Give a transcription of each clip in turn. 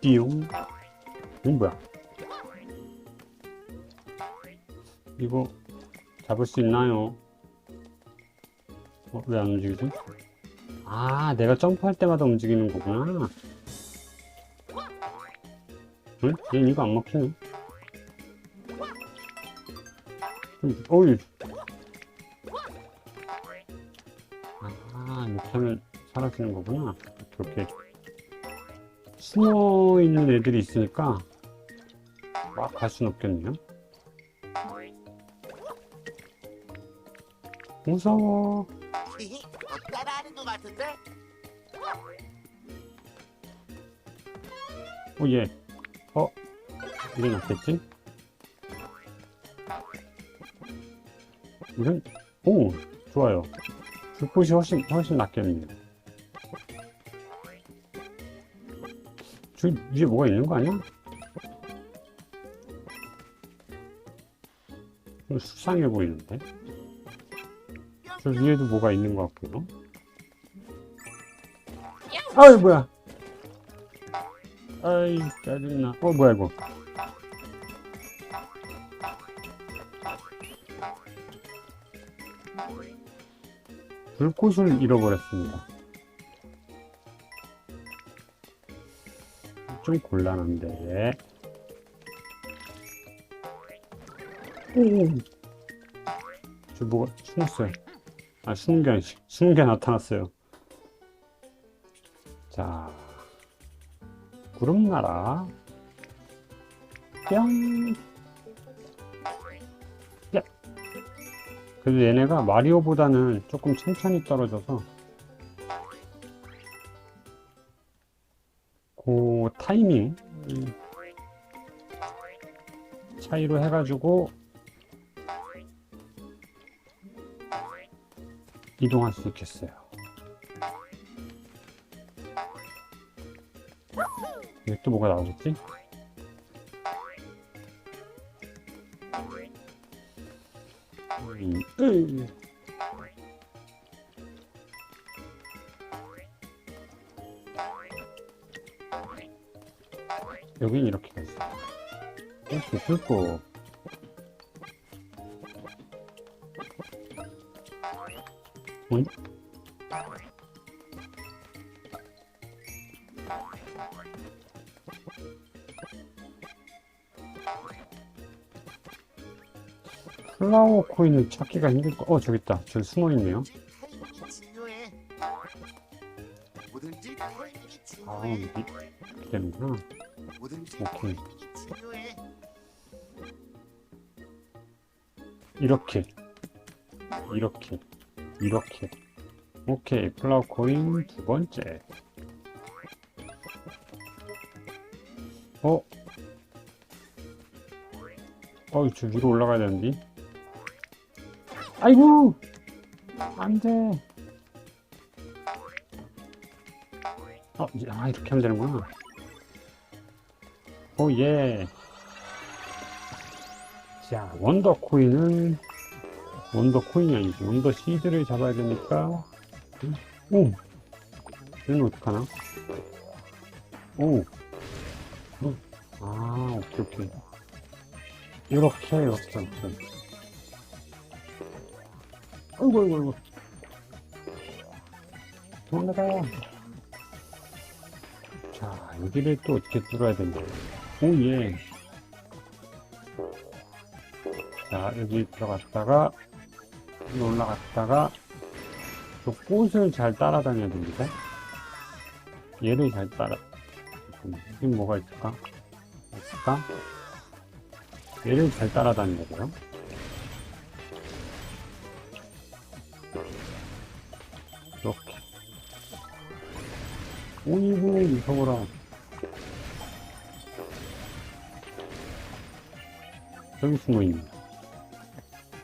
띠용. 이건 뭐야? 이거 잡을 수 있나요? 어, 왜 안 움직이지? 아, 내가 점프할 때마다 움직이는 거구나. 응? 얘 이거 안 먹히네. 음, 어이. 아, 이렇게 하면 사라지는 거구나. 이렇게 숨어 있는 애들이 있으니까 막 갈 수는 없겠네요. 무서워. 어, 따라하는 것 같은데? 오, 얘. 어? 이게 낫겠지? 이건, 오, 좋아요. 불꽃이 훨씬, 훨씬 낫겠네요. 저 위에 뭐가 있는 거 아니야? 좀 수상해 보이는데? 저 위에도 뭐가 있는 것 같고요. 아이, 뭐야! 아이, 짜증나. 어, 뭐야, 이거. 불꽃을 잃어버렸습니다. 좀 곤란한데. 오! 저 뭐가 숨었어요. 아. 숨은 게 나타났어요. 자. 구름나라. 뿅. 야. 그래도 얘네가 마리오보다는 조금 천천히 떨어져서 그 타이밍 음, 차이로 해가지고 이동할 수 있겠어요. 여기 또 뭐가 나오겠지? 음, 여긴 이렇게 가 있어. 이렇게 뚫고. 응? 플라워 코인을 찾기가 힘들 거. 어, 저기 있다. 저기 숨어 있네요. 아, 이렇게 되는구나. 오케이. 이렇게. 이렇게. 이렇게. 오케이. 플라워 코인 두 번째. 어? 어, 저 위로 올라가야 되는데. 아이고! 안 돼. 어, 이제- 아, 이렇게 하면 되는구나. 오, 예. 자, 원더 코인은, 원더 코인이 아니지. 원더 시드를 잡아야 되니까. 음, 오! 얘는 어떡하나? 오! 음, 아, 오케이, 오케이. 이렇게, 이렇게, 이렇게. 아이고, 아이고, 아이고. 도망가자. 자, 여기를 또 어떻게 뚫어야 된다. 오, 예. 자, 여기 들어갔다가, 올라갔다가, 저 꽃을 잘 따라다녀야 됩니다. 얘를 잘 따라, 여기 뭐가 있을까? 있을까? 얘를 잘 따라다녀야 돼요. 이렇게. 오이고, 무서워라. 여기 숨어있네.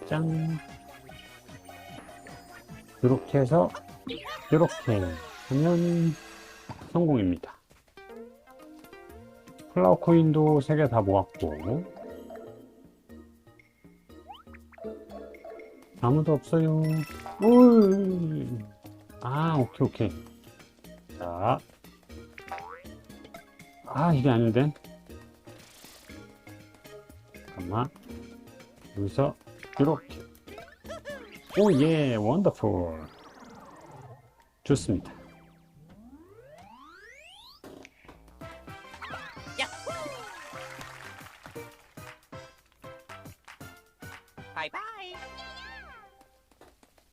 짠. 이렇게 해서, 이렇게 하면 성공입니다. 플라워 코인도 3개 다 모았고, 아무도 없어요. 오! 아, 오케이, 오케이. 자. 아, 이게 아닌데. 잠깐만. 여기서, 이렇게. 오, 예, 원더풀. 좋습니다. 바이바이.